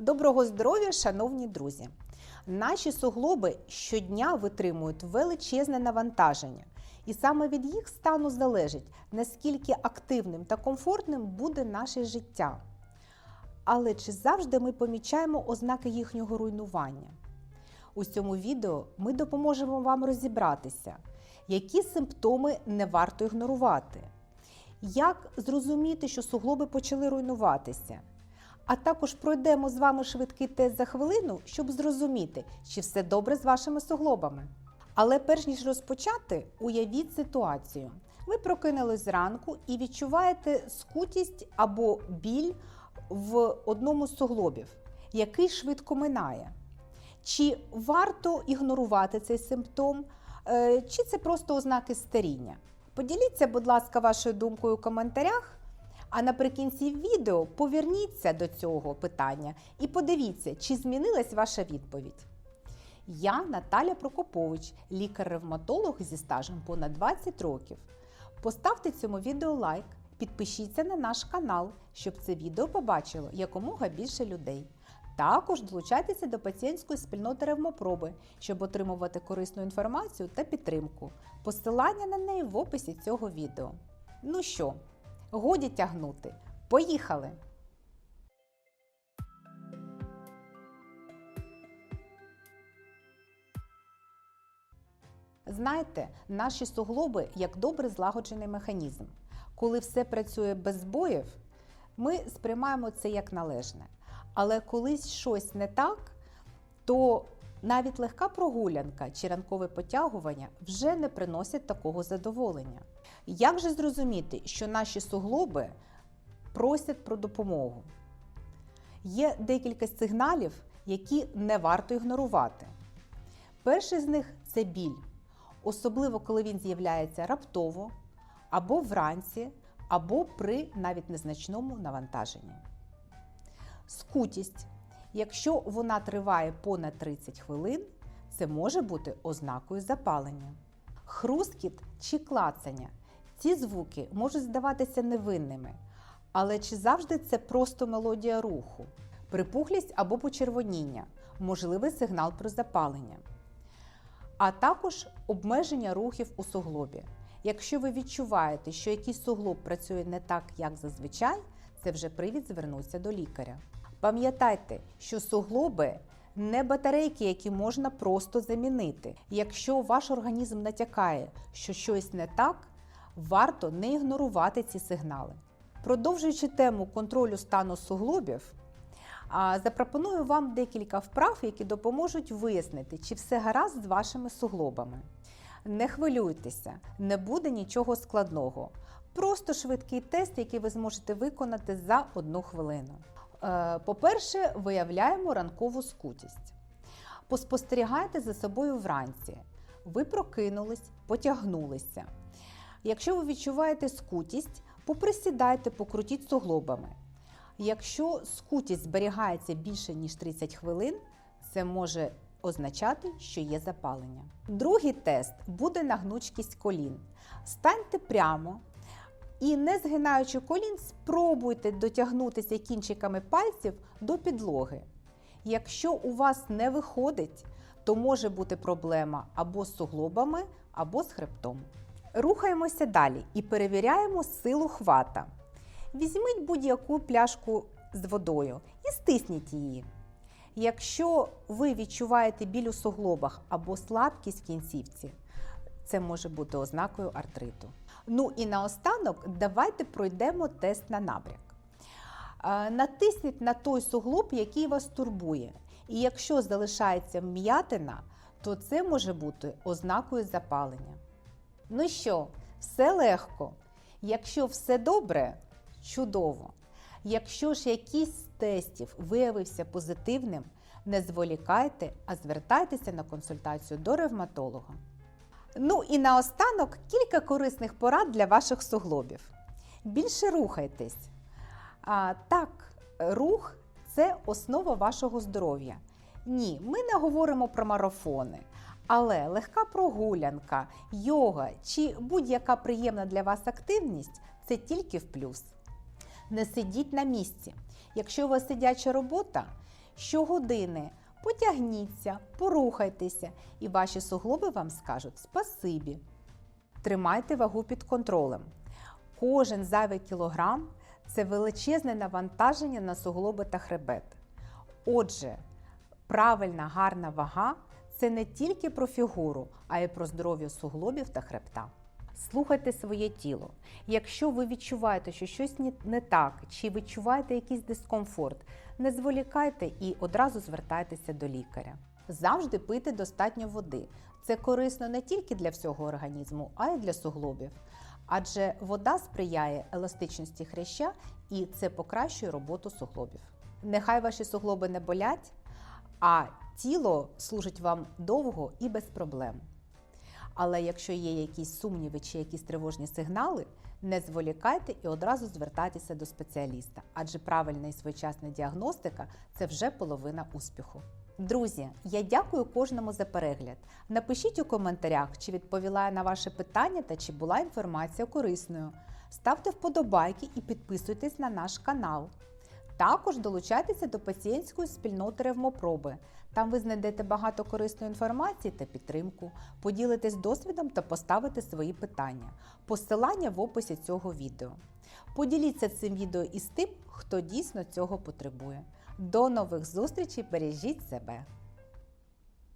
Доброго здоров'я, шановні друзі! Наші суглоби щодня витримують величезне навантаження, і саме від їх стану залежить, наскільки активним та комфортним буде наше життя. Але чи завжди ми помічаємо ознаки їхнього руйнування? У цьому відео ми допоможемо вам розібратися, які симптоми не варто ігнорувати, як зрозуміти, що суглоби почали руйнуватися. А також пройдемо з вами швидкий тест за хвилину, щоб зрозуміти, чи все добре з вашими суглобами. Але перш ніж розпочати, уявіть ситуацію. Ви прокинулись зранку і відчуваєте скутість або біль в одному з суглобів, який швидко минає. Чи варто ігнорувати цей симптом, е, чи це просто ознаки старіння? Поділіться, будь ласка, вашою думкою у коментарях. А наприкінці відео поверніться до цього питання і подивіться, чи змінилась ваша відповідь. Я Наталя Прокопович, лікар-ревматолог зі стажем понад 20 років. Поставте цьому відео лайк, підпишіться на наш канал, щоб це відео побачило якомога більше людей. Також долучайтеся до пацієнтської спільноти ревмопроби, щоб отримувати корисну інформацію та підтримку. Посилання на неї в описі цього відео. Ну що, годі тягнути. Поїхали! Знаєте, наші суглоби як добре злагоджений механізм. Коли все працює без збоїв, ми сприймаємо це як належне. Але коли щось не так, то навіть легка прогулянка чи ранкове потягування вже не приносять такого задоволення. Як же зрозуміти, що наші суглоби просять про допомогу? Є декілька сигналів, які не варто ігнорувати. Перший з них це біль, особливо коли він з'являється раптово, або вранці, або при навіть незначному навантаженні. Скутість. Якщо вона триває понад 30 хвилин, це може бути ознакою запалення. Хрускіт чи клацання. Ці звуки можуть здаватися невинними, але чи завжди це просто мелодія руху, припухлість або почервоніння, можливий сигнал про запалення, а також обмеження рухів у суглобі. Якщо ви відчуваєте, що якийсь суглоб працює не так, як зазвичай, це вже привід звернутися до лікаря. Пам'ятайте, що суглоби не батарейки, які можна просто замінити. Якщо ваш організм натякає, що щось не так, варто не ігнорувати ці сигнали. Продовжуючи тему контролю стану суглобів, запропоную вам декілька вправ, які допоможуть вияснити, чи все гаразд з вашими суглобами. Не хвилюйтеся, не буде нічого складного. Просто швидкий тест, який ви зможете виконати за одну хвилину. Е, По-перше, виявляємо ранкову скутість. Поспостерігайте за собою вранці. Ви прокинулись, потягнулися. Якщо ви відчуваєте скутість, поприсідайте, покрутіть суглобами. Якщо скутість зберігається більше ніж 30 хвилин, це може означати, що є запалення. Другий тест буде на гнучкість колін. Станьте прямо і, не згинаючи колін, спробуйте дотягнутися кінчиками пальців до підлоги. Якщо у вас не виходить, то може бути проблема або з суглобами, або з хребтом. Рухаємося далі і перевіряємо силу хвата. Візьміть будь-яку пляшку з водою і стисніть її. Якщо ви відчуваєте біль у суглобах або слабкість в кінцівці, це може бути ознакою артриту. Ну і наостанок давайте пройдемо тест на набряк. Е, Натисніть на той суглоб, який вас турбує. І якщо залишається м'ятина, то це може бути ознакою запалення. Ну що, все легко. Якщо все добре, чудово. Якщо ж якийсь з тестів виявився позитивним, не зволікайте, а звертайтеся на консультацію до ревматолога. Ну і наостанок кілька корисних порад для ваших суглобів. Більше рухайтесь. А, так, рух це основа вашого здоров'я. Ні, ми не говоримо про марафони, але легка прогулянка, йога чи будь-яка приємна для вас активність це тільки в плюс. Не сидіть на місці. Якщо у вас сидяча робота, Щогодини потягніться, порухайтеся, і ваші суглоби вам скажуть спасибі. Тримайте вагу під контролем. Кожен зайвий кілограм це величезне навантаження на суглоби та хребет. Отже, правильна гарна вага це не тільки про фігуру, а й про здоров'я суглобів та хребта. Слухайте своє тіло. Якщо ви відчуваєте, що щось не так, чи відчуваєте якийсь дискомфорт, не зволікайте і одразу звертайтеся до лікаря. Завжди пийте достатньо води. Це корисно не тільки для всього організму, а й для суглобів. Адже вода сприяє еластичності хряща і це покращує роботу суглобів. Нехай ваші суглоби не болять, а тіло служить вам довго і без проблем. Але якщо є якісь сумніви чи якісь тривожні сигнали, не зволікайте і одразу звертайтеся до спеціаліста, адже правильна і своєчасна діагностика це вже половина успіху. Друзі, я дякую кожному за перегляд. Напишіть у коментарях, чи відповіла я на ваше питання та чи була інформація корисною. Ставте вподобайки і підписуйтесь на наш канал. Також долучайтеся до пацієнтської спільноти ревмопроби. Там ви знайдете багато корисної інформації та підтримку, поділитесь досвідом та поставите свої питання. Посилання в описі цього відео. Поділіться цим відео із тим, хто дійсно цього потребує. До нових зустрічей, бережіть себе!